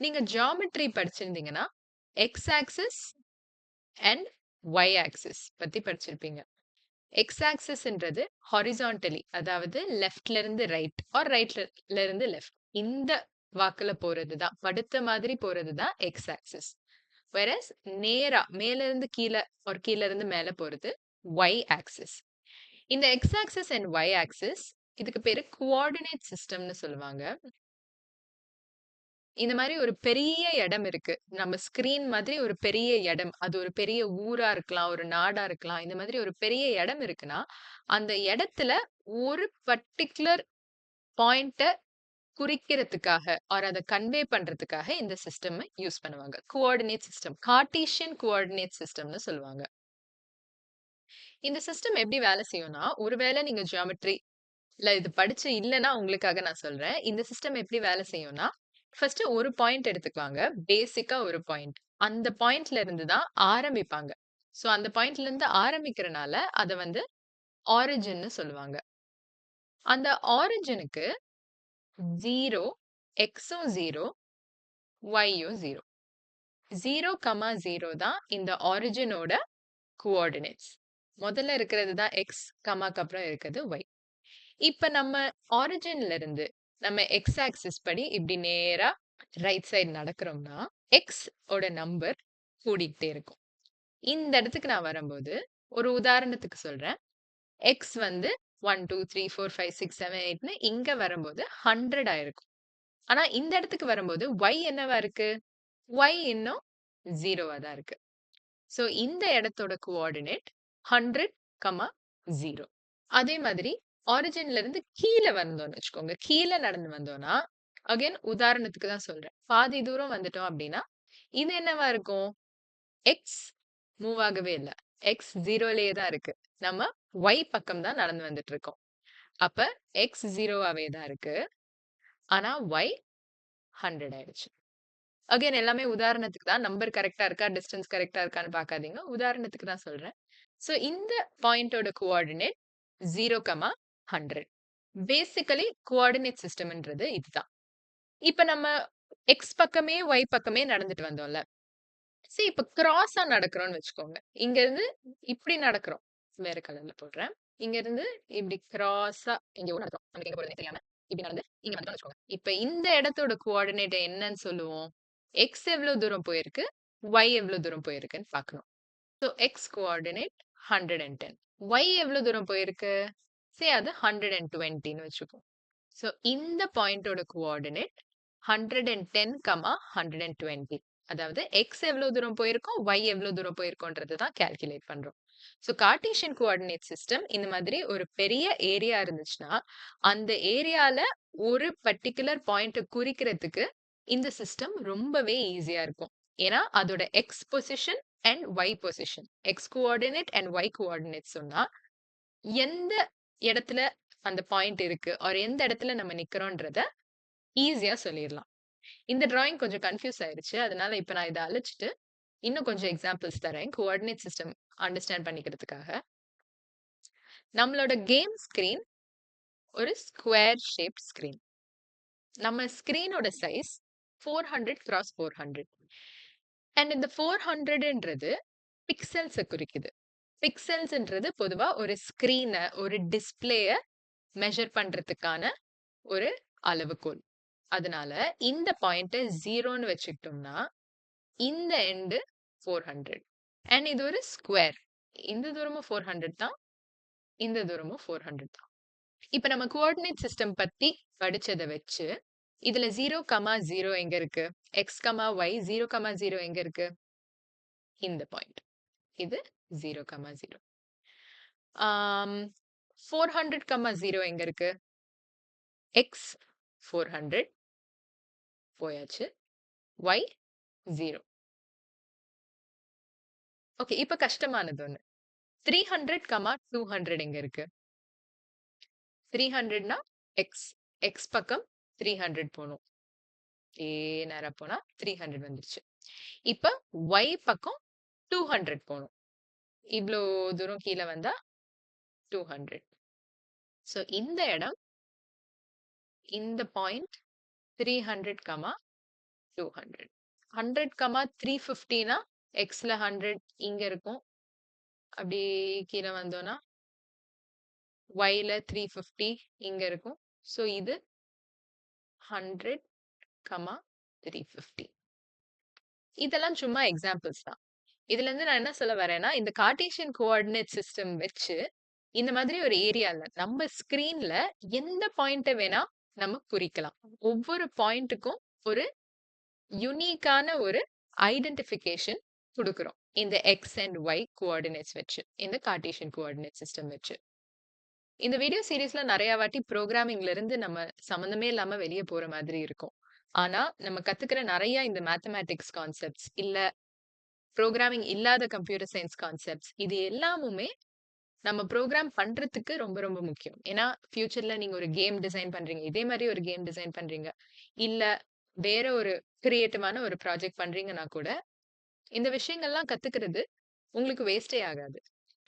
நீங்க geometry படிச்சிருந்தீங்கன்னா, X axis and Y axis பத்தி படிச்சிருப்பீங்க. எக்ஸ் ஆக்சிஸ்ன்றது ஹாரிசான்டலி அதாவது லெஃப்ட்ல இருந்து ரைட் ஆர் ரைட்ல இருந்து லெஃப்ட் இந்த வாக்குல போறது தான். படுத்த மாதிரி போறது தான் எக்ஸ் ஆக்சிஸ். வெரஸ் நேரா மேல இருந்து கீழ ஆர் கீழ இருந்து மேல போறது ஒய் ஆக்சிஸ். இந்த X axis and Y axis இதுக்கு பேரு கோஆர்டினேட் சிஸ்டம்னு சொல்லுவாங்க. இந்த மாதிரி ஒரு பெரிய இடம் இருக்கு. நம்ம ஸ்கிரீன் மாதிரி ஒரு பெரிய இடம். அது ஒரு பெரிய ஊரா இருக்கலாம், ஒரு நாடா இருக்கலாம். இந்த மாதிரி ஒரு பெரிய இடம் இருக்குன்னா, அந்த இடத்துல ஒரு பர்ட்டிகுலர் பாயிண்ட்ட குறிக்கிறதுக்காக ஆர் அதை கன்வே பண்றதுக்காக இந்த சிஸ்டம் யூஸ் பண்ணுவாங்க. Coordinate system. கார்டீஷியன் கோஆர்டினேட் சிஸ்டம்னு சொல்லுவாங்க. இந்த சிஸ்டம் எப்படி வேலை செய்யும்னா, ஒருவேளை நீங்க ஜியாமெட்ரில இது படிச்சு இல்லைன்னா உங்களுக்காக நான் சொல்றேன். இந்த சிஸ்டம் எப்படி வேலை செய்யும்னா, ஃபர்ஸ்ட் ஒரு பாயிண்ட் எடுத்துக்குவாங்க. பேசிக்கா ஒரு பாயிண்ட். அந்த பாயிண்ட்ல இருந்து தான் ஆரம்பிப்பாங்க. ஸோ அந்த பாயிண்ட்ல இருந்து ஆரம்பிக்கிறனால அதை வந்து ஆரிஜின்னு சொல்லுவாங்க. அந்த ஆரிஜினுக்கு ஜீரோ எக்ஸும் 0 ஒய்யும் 0. 0, 0 தான் இந்த ஆரிஜினோட கோஆர்டினேட்ஸ். முதல்ல இருக்கிறது தான் எக்ஸ், கமாக்கு அப்புறம் இருக்கிறது ஒய். இப்போ நம்ம ஆரிஜின்ல இருந்து நம்ம எக்ஸ் ஆக்சிஸ் படி இப்படி நேரா ரைட் சைடு நடக்கிறோம்னா, எக்ஸ் ஓட நம்பர் கூடிக்கிட்டே இருக்கும். இந்த இடத்துக்கு நான் வரும்போது, ஒரு உதாரணத்துக்கு சொல்றேன். எக்ஸ் வந்து 1, 2, 3, 4, 5, 6, 7, 8ன்னு இங்க வரும்போது 100 ஆயிருக்கும். ஆனா இந்த இடத்துக்கு வரும்போது ஒய் என்னவா இருக்கு? ஒய் இன்னும் ஜீரோவா தான் இருக்கு. சோ இந்த இடத்தோட கோஆர்டினேட் 100, 0. அதே மாதிரி ஆரிஜின்ல இருந்து கீழே வந்தோம்னு வச்சுக்கோங்க. கீழே நடந்து வந்தோம்னா, அகைன் உதாரணத்துக்கு தான் சொல்றேன். பாதி தூரம் வந்துட்டோம் அப்படின்னா, இது என்னவா இருக்கும்? எக்ஸ் மூவ் ஆகவே இல்லை எக்ஸ் ஜீரோலயே தான் இருக்கு. நம்ம ஒய் பக்கம் தான் நடந்து வந்துட்டு இருக்கோம். அப்ப எக்ஸ் ஜீரோவாவே தான் இருக்கு. ஆனா ஒய் 100 ஆயிடுச்சு. அகைன் எல்லாமே உதாரணத்துக்கு தான். நம்பர் கரெக்டா இருக்கா, டிஸ்டன்ஸ் கரெக்ட்டா இருக்கான்னு பார்க்காதீங்க. உதாரணத்துக்கு தான் சொல்றேன். ஸோ இந்த பாயிண்டோட coordinate zero comma 100. Basically coordinate சிஸ்டம்ன்றது இதுதான். இப்ப நம்ம எக்ஸ் பக்கமே, ஒய் பக்கமே நடந்துட்டு வந்தோம்ல. சரி இப்ப கிராஸா நடக்கிறோம்னு வச்சுக்கோங்க. இங்க இருந்து இப்படி நடக்கிறோம். வேற கலர்ல போடுறேன். இங்க இருந்து இப்படி கிராஸா எங்கேயோ நடக்கிறோம். நமக்கு எங்க போறதுன்னே தெரியாம இப்படி நடந்து இங்க வந்து வச்சுக்கோங்க. இப்ப இந்த இடத்தோட கோஆர்டினேட் என்னன்னு சொல்லுவோம்? எக்ஸ் எவ்வளவு தூரம் போயிருக்கு? ஒய் எவ்வளவு தூரம் போயிருக்குன்னு பார்க்கணும். So X coordinate 110. ஒய் எவ்வளவு தூரம் போயிருக்கு? சே அது 120ன்னு வச்சுக்குவோம். ஸோ இந்த பாயிண்டோட கோஆர்டினேட் 110, 120. அதாவது எக்ஸ் எவ்வளவு தூரம் போயிருக்கோம், ஒய் எவ்வளவு தூரம் போயிருக்கோன்றது தான் கால்குலேட் பண்றோம். ஸோ கார்டீஷியன் கோஆர்டினேட் சிஸ்டம் இந்த மாதிரி ஒரு பெரிய ஏரியா இருந்துச்சுன்னா, அந்த ஏரியால ஒரு பர்ட்டிகுலர் பாயிண்ட்டை குறிக்கிறதுக்கு இந்த சிஸ்டம் ரொம்பவே ஈஸியா இருக்கும். ஏன்னா அதோட X position and Y position. X coordinate and Y coordinate சொன்னா, எந்த இடத்துல அந்த பாயிண்ட் இருக்கு ஆர் எந்த இடத்துல நம்ம நிக்கிறோன்றத ஈஸியா சொல்லிடலாம் இந்த டிராயிங் கொஞ்சம் கன்ஃப்யூஸ் ஆயிருச்சு. அதனால இப்ப நான் இதை அழைச்சிட்டு இன்னும் கொஞ்சம் எக்ஸாம்பிள்ஸ் தரேன். கோஆர்டினேட் சிஸ்டம் அண்டர்ஸ்டாண்ட் பண்ணிக்கிறதுக்காக. நம்மளோட கேம் ஸ்கிரீன் ஒரு ஸ்கொயர் ஷேப் ஸ்கிரீன். நம்ம ஸ்கிரீனோட size four hundred cross four hundred and இந்த ஃபோர் ஹண்ட்ரட்ன்றது பிக்சல்ஸை குறிக்குது. பிக்சல்ஸ்ன்றது பொதுவா ஒரு ஸ்கிரீனை ஒரு டிஸ்பிளேய மெஷர் பண்றதுக்கான ஒரு அளவுகோல். அதனால இந்த பாயிண்ட்டை ஜீரோன்னு வச்சுக்கிட்டோம்னா, இந்த எண்டு ஃபோர் ஹண்ட்ரட் அண்ட் இது ஒரு ஸ்கொயர். இந்த தூரமும் 400 தான். இந்த தூரமும் 400 தான். இப்ப நம்ம கோஆர்டினேட் சிஸ்டம் பத்தி படிச்சதை வச்சு, இதுல 0, 0 எங்க இருக்கு? எக்ஸ், கமா ஒய் 0, 0 எங்க இருக்கு? இந்த பாயிண்ட். இது 0, 0. ஆம் 400, 0 எங்க இருக்கு? எக்ஸ் 400. போயாச்சு. ஒய் 0. ஓகே. இப்ப கஷ்டமானது ஒண்ணு. 300, 200 எங்க இருக்கு? 300ன்னா எக்ஸ். எக்ஸ் பக்கம் 300 போணும். ஏ நேரா போனா 300 வந்துருச்சு. இப்ப ஒய் பக்கம் 200 போணும். இவ்வளோ தூரம் கீழே வந்தா டூ ஹண்ட்ரட். ஸோ இந்த இடம் இந்த point three hundred comma two hundred. Hundred comma three ஃபிஃப்டினா எக்ஸில் ஹண்ட்ரட் இங்கே இருக்கும். அப்படி கீழே வந்தோன்னா ஒயில த்ரீ ஃபிஃப்டி இங்கே இருக்கும். ஸோ இது ஹண்ட்ரட் கமா த்ரீ ஃபிஃப்டி. இதெல்லாம் சும்மா எக்ஸாம்பிள்ஸ் தான். இதுல இருந்து நான் என்ன சொல்ல வரேன்னா, இந்த கார்டீசியன் கோஆர்டினேட் சிஸ்டம் வச்சு, இந்த மாதிரி ஒரு ஏரியால நம்ம ஸ்க்ரீன்ல எந்த பாயிண்ட்டை வேணா நம்ம குறிக்கலாம். ஒவ்வொரு பாயிண்ட்டுக்கும் ஒரு யுனிக்கான ஒரு ஐடென்டிஃபிகேஷன் கொடுக்குறோம் இந்த எக்ஸ் அண்ட் ஒய் கோஆர்டினேட்ஸ் வச்சு. இந்த கார்டீஷியன் கோஆர்டினேட் சிஸ்டம் வச்சு. இந்த வீடியோ சீரீஸ்ல நிறைய வாட்டி புரோகிராமிங்ல இருந்து நம்ம சம்மந்தமே இல்லாம வெளிய போற மாதிரி இருக்கும். ஆனா, நம்ம கத்துக்கிற நிறைய இந்த மேத்தமேட்டிக்ஸ் கான்செப்ட்ஸ் இல்ல ப்ரோக்ராமிங் இல்லாத கம்ப்யூட்டர் சயின்ஸ் கான்செப்ட்ஸ் இது எல்லாமுமே நம்ம ப்ரோக்ராம் பண்றதுக்கு ரொம்ப ரொம்ப முக்கியம். ஏன்னா, ஃபியூச்சர்ல நீங்க ஒரு கேம் டிசைன் பண்றீங்க. இதே மாதிரி ஒரு கேம் டிசைன் பண்றீங்க. இல்ல வேற ஒரு கிரியேட்டிவான ஒரு ப்ராஜெக்ட் பண்றீங்கன்னா கூட, இந்த விஷயங்கள்லாம் கத்துக்கிறது உங்களுக்கு வேஸ்ட்டே ஆகாது.